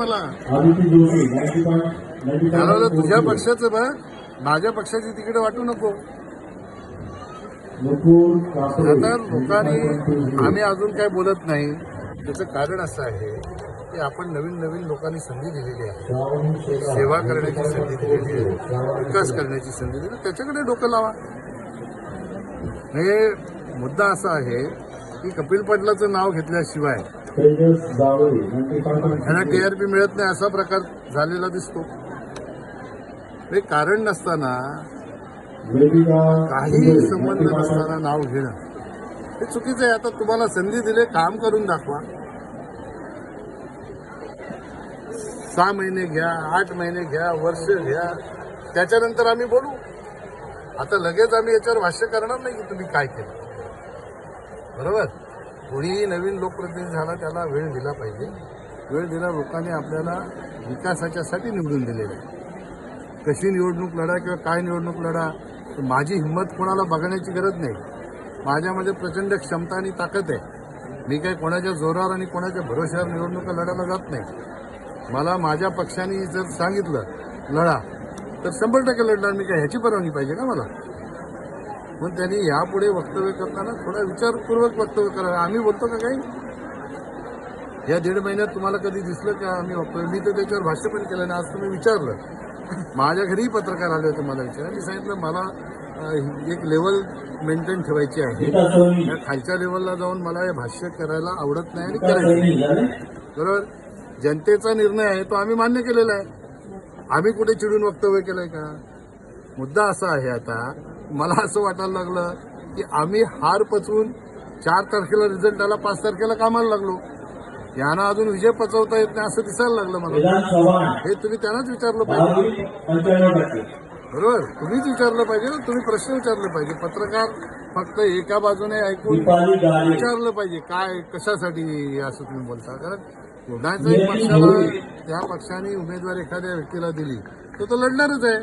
मला तुझ्या पक्षाचं बघ माझ्या पक्षाची तिकीट वाटू नको. आता लोकांनी आम्ही अजून काय बोलत नाही. त्याचं कारण असं आहे की आपण नवीन नवीन लोकांनी संधी दिलेली आहे. सेवा करण्याची संधी दिलेली आहे. विकास करण्याची संधी दिली त्याच्याकडे डोकं लावा. हे मुद्दा असा आहे की कपिल पाटलाचं नाव घेतल्याशिवाय त्यांना टीआरपी मिळत नाही असा प्रकार झालेला दिसतो. हे कारण नसताना काही संबंध नसताना नाव घेणं. हे चुकीचं आहे. आता तुम्हाला संधी दिले काम करून दाखवा. सहा महिने घ्या आठ महिने घ्या वर्ष घ्या. त्याच्यानंतर आम्ही बोलू. आता लगेच आम्ही याच्यावर भाष्य करणार नाही की तुम्ही काय केलं. बरोबर? कोणीही नवीन लोकप्रतिनिधी झाला त्याला वेळ दिला पाहिजे. वेळ दिला लोकांनी आपल्याला विकासाच्यासाठी निवडून दिलेलं आहे. कशी निवडणूक लढा किंवा काय निवडणूक लढा तर माझी हिंमत कोणाला बघण्याची गरज नाही. माझ्यामध्ये प्रचंड क्षमता आणि ताकद आहे. मी काही कोणाच्या जोरावर आणि कोणाच्या भरोश्यावर निवडणुका लढायला जात नाही. मला माझ्या पक्षाने जर सांगितलं लढा तर शंभर टक्के लढणार मी काय? ह्याची परवानगी पाहिजे का मला? पण त्यांनी यापुढे वक्तव्य करताना थोडा विचारपूर्वक वक्तव्य करावं. आम्ही बोलतो का काही? या दीड महिन्यात तुम्हाला कधी दिसलं का आम्ही वक्तव्य? मी तर त्याच्यावर भाष्य पण केलं आणि आज तुम्ही विचारलं. माझ्या घरीही पत्रकार आले होते मला विचार मी सांगितलं मला एक लेवल मेंटेन ठेवायची आहे. या खालच्या लेवलला जाऊन मला हे भाष्य करायला आवडत नाही आणि करायचं बरोबर? जनतेचा निर्णय आहे तो आम्ही मान्य केलेला आहे. आम्ही कुठे चिडून वक्तव्य केलंय का? मुद्दा असा आहे आता मला असं वाटायला लागलं की आम्ही हार पचवून चार तारखेला रिझल्ट आला पाच तारखेला कामाला लागलो. यांना अजून विजय पचवता येत नाही असं दिसायला लागलं मला. हे तुम्ही त्यांनाच विचारलं पाहिजे. बरोबर तुम्हीच विचारलं पाहिजे ना तुम्ही प्रश्न विचारले पाहिजे. पत्रकार फक्त एका बाजूने ऐकून विचारलं पाहिजे काय कशासाठी असं तुम्ही बोलता? कारण कोणाच्याही पक्षाला त्या पक्षाने उमेदवार एखाद्या व्यक्तीला दिली तर तो लढणारच आहे.